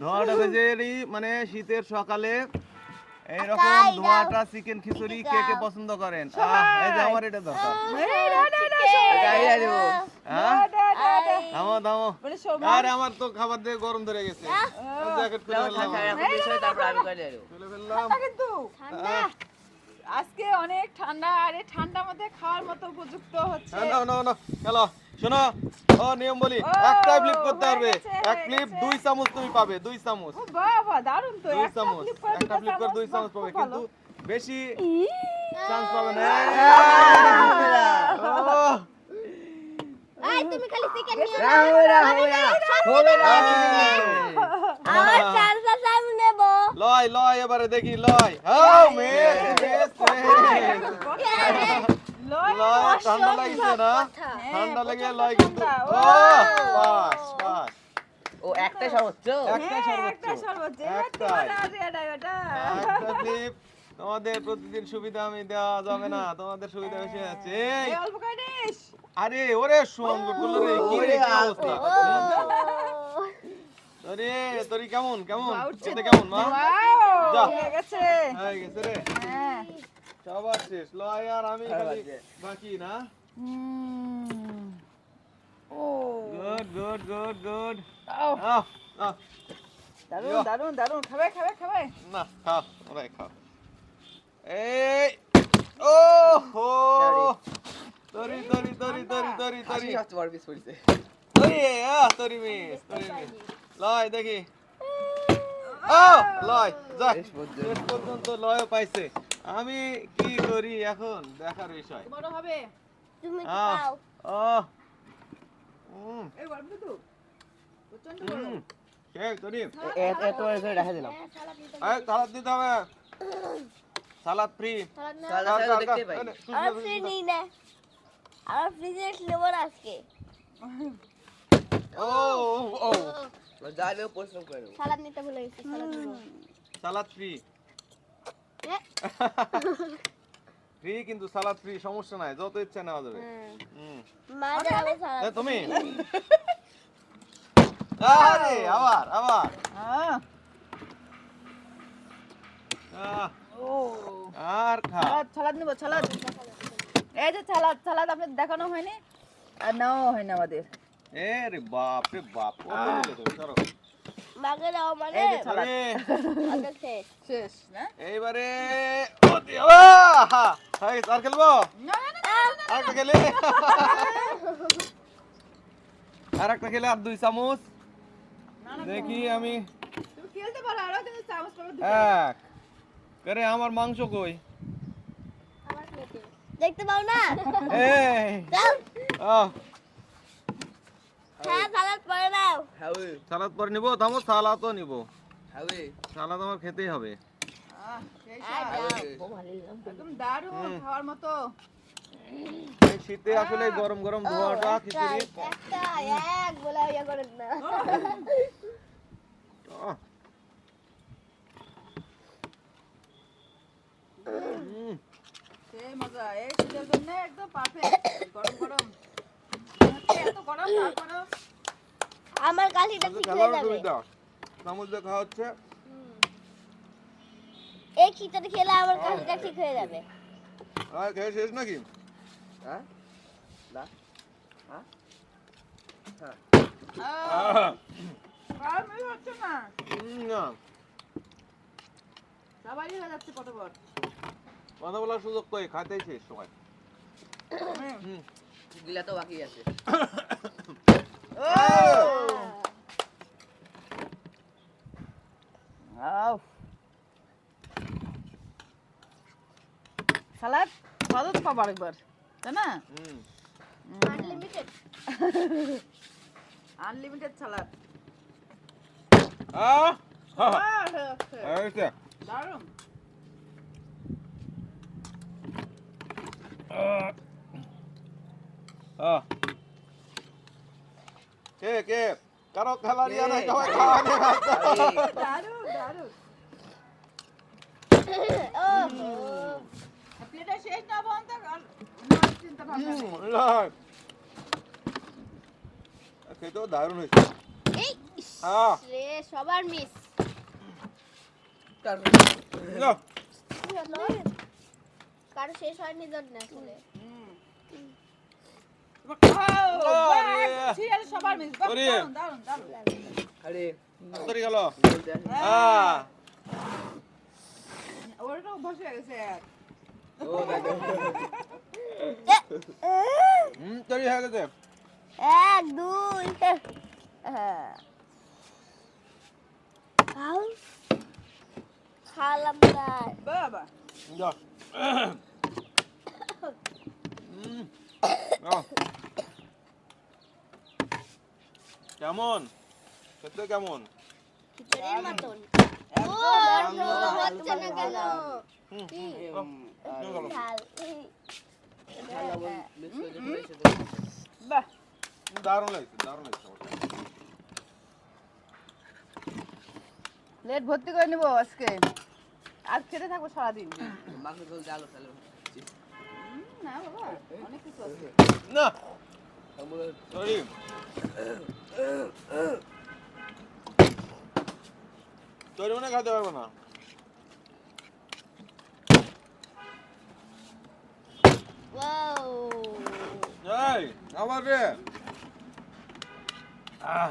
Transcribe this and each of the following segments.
ধোঁয়াটা ভেজেরই মানে শীতের সকালে এইরকম। ধোঁয়াটা চিকেন খিচুড়ি কে কে পছন্দ করেন? আহ, এই যে আমার এটা দরকার। সবাই। হ্যাঁ। থামো থামো আরে আমার তো খাবার দিয়ে গরম ধরে গেছে। জ্যাকেট খুলে ফেললাম। খুলে ফেললাম। ঠান্ডা কিন্তু। আজকে অনেক ঠান্ডা আর এই ঠান্ডার মধ্যে খাওয়ার মতো উপযুক্ত হচ্ছে না না না চলো শোনো ও নিয়ম বলি ও, একটাই ফ্লিপ করতে হয়ে পারবে এক ফ্লিপ দুই চামচ তুমি পাবে দুই চামচ ও বাবা দারুণ তো দুই একটা চামচ একটা ফ্লিপ করে দুই চামচ পাবে কিন্তু বেশি চান্স পাবে না আই তুমি খালি চিকেন নিয়ে এই। আমার চালটা আমি নেব লয় লয় এবারে দেখি লয় ও মেস মেস লয়, ঠান্ডা লাগছে না হ্যাঁ, ঠান্ডা লেগে লয় কিন্তু ও ও। বাস বাস ও একটাই সর্বোচ্চ একটাই হ্যাঁ, সর্বোচ্চ একটা সর্বোচ্চ তোমাদের প্রতিদিন সুবিধা আমি দেওয়া যাবে না তোমাদের সুবিধা বেশি আছে আরে ওরে সোমগুলো রে কি রে অবস্থা আরে তোরি কেমন কেমন? খেতে কেমন মা? যা। হয়ে গেছে। হয়ে গেছে রে। হ্যাঁ। সবার শেষ। লয় আর আমি খালি বাকি। না? হুম। ও। গুড গুড গুড গুড আও, দারুণ ইয়া। দারুণ দারুণ। খাবে খাবে খাবে। না খাও ওরাই খাও এই ও হো। তরি তরি তরি তরি তরি তরি। সবচেয়ে বড় পিস পড়েছে তরি আহ তরি মিস তরি মিস। লয় দেখি। ও লয় যা। শেষ পর্যন্ত। লয় পাইছে। আমি কি করি এখন? দেখার বিষয়। বড় হবে। তুমি আহ খাও। ও। হুম এই গল্প তো প্রচণ্ড বড় হুম কে তরি এত বড় দিলাম। হ্যাঁ, সালাদ এই সালাদ দিতে হবে। সালাদ ফ্রি। সালাদ না। সালাদ ছাড়া দেখতেই পাই। আর ফ্রি নেই না। আর ফ্রিজে নেব আজকে। ও ও। পরিশ্রম করে সালাদ নিতে ভুলে গেছি সালাদ ফ্রি। ফ্রি কিন্তু সালাদ ফ্রি সমস্যা নাই যত ইচ্ছা নেওয়া যাবে। এ, সালাদ। তুমি? আরে আবার আবার। হ্যাঁ আর খা। নেব সালাদ। এই যে সালাদ সালাদ আপনাদের দেখানো হয়নি? আর নাও হয় না আমাদের। এ রে বাপ রে বাপ দাও মানে শেষ না? এইবারে ও আর খেলব? না না না আর একটা খেলে আর একটা খেলে? আর দুই চামচ। দেখি আমি। এক। করে আমার মাংস কই? দেখতে পাও না? এই দাও আহ হ্যাঁ সালাদ পরে সালাদ পরে নিবো? থামো সালাদও নিবো। সালাদ আমার খেতেই হবে। খাওয়ার মতো। শীতে আসলে গরম গরম ধোয়াটা খিচুড়ি। এক বলে ইয়া করেন না। সেই মজা। এই শীতের জন্য একদম পারফেক্ট গরম গরম। এত গরম তারপরেও আমার কাশিটা আজকে ঠিক হয়ে যাবে। চামচ দিয়ে খাওয়া হচ্ছে। এই খিচুড়ি খেলে আমার কাশিটা ঠিক হয়ে যাবে। আর খেয়ে শেষ নাকি? হ্যাঁ? না হ্যাঁ? হ্যাঁ। হচ্ছে না। যাচ্ছে কথা বলার সুযোগ কই? খাইতেই শেষ সময় গিলা তো বাকি আছে। আউ সালাদ স্বাদও তো পাবো আরেকবার তাই না হুম। আনলিমিটেড আনলিমিটেড সালাদ আহ, হা, হা, আহ, হয়েছে। দারুণ আহ। কে কে কারও খেলা নিয়ে নাই সবাই খাওয়া নিয়ে ব্যস্ত। দারুণ দারুণ ও প্লেটে শেষ না বন্ধ চিন্তা। খেতেও দারুণ হয়েছে রে সবার মিস। কারও শেষ হয়নি জন্য আসলে সবার মিস। দারুণ, দারুণ, দারুণ। আরে তাড়াতাড়ি গেল বলতে আসি। আহ ওর একটা অভ্যাস হয়ে গেছে হুম তৈরি হয়ে গেছে এক দুই। খাও খালাম না বাহ, বাহ। যাও হুম যাও। কেমন? খেতে কেমন? খিচুড়ির মতন ও হচ্ছে না কেন হুম বাহ, দারুণ লাগছে দারুণ লাগছে প্লেট ভর্তি করে নিবো আজকে। আর খেতে থাকব সারাদিন। মাংস ঝোল আলু ফেলো না বাবা অনেক কিছু আছে। না। আমার সরি। তৈরি মানে খাতে পারবে না। এই রে আহ।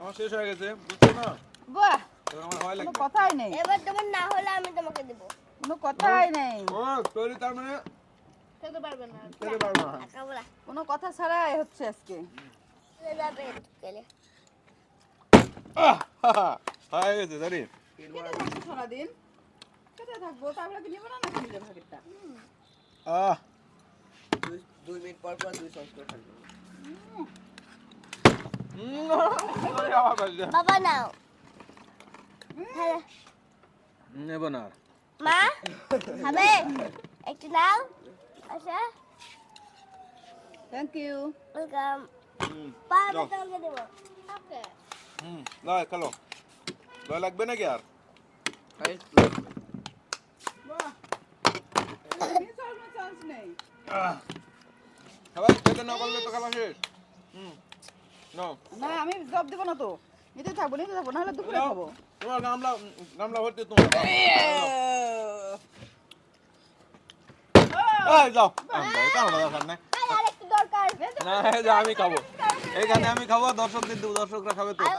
আমার শেষ হয়ে গেছে বুঝছ না বাহ আমার ভয় কোনো কথাই নেই এবার তোমার না হলে আমি তোমাকে দেবো কোনো কথাই নেই ও তৈরি তার মানে খেতে পারবে না খেতে পারবে না কোনো কথা ছাড়াই হচ্ছে আজকে চলে যাবে গেলে আহ, হা, হা, হয়ে সরি পেট খেতে সারাদিন। খেতে থাকব তারপরে কি নেব না নাকি নিজের ভাগেরটা? আহ। দুই দুই মিনিট পর পর দুই সংস্কার থাকবে। বাবা নাও। নেব না। মা খাবে? একটু নাও। আচ্ছা। থ্যাংক ইউ ওয়েলকাম হুম, তোমাকে দেবো। ওকে হুম লয় খেলো। লয় লাগবে নাকি আর? খেতে না পারলে তো শেষ। হুম না আমি জব দেবো না তো। নিতে থাকব নিতে থাকব নাহলে দুপুরে খাব। তোমার গামলা গামলা ভর্তি তোমার। যাও। কারণ দরকার নাই আর একটু দরকার। না এই যে আমি খাব। এইখানে আমি খাব দর্শকদের দেবো দর্শকরা খাবে তো।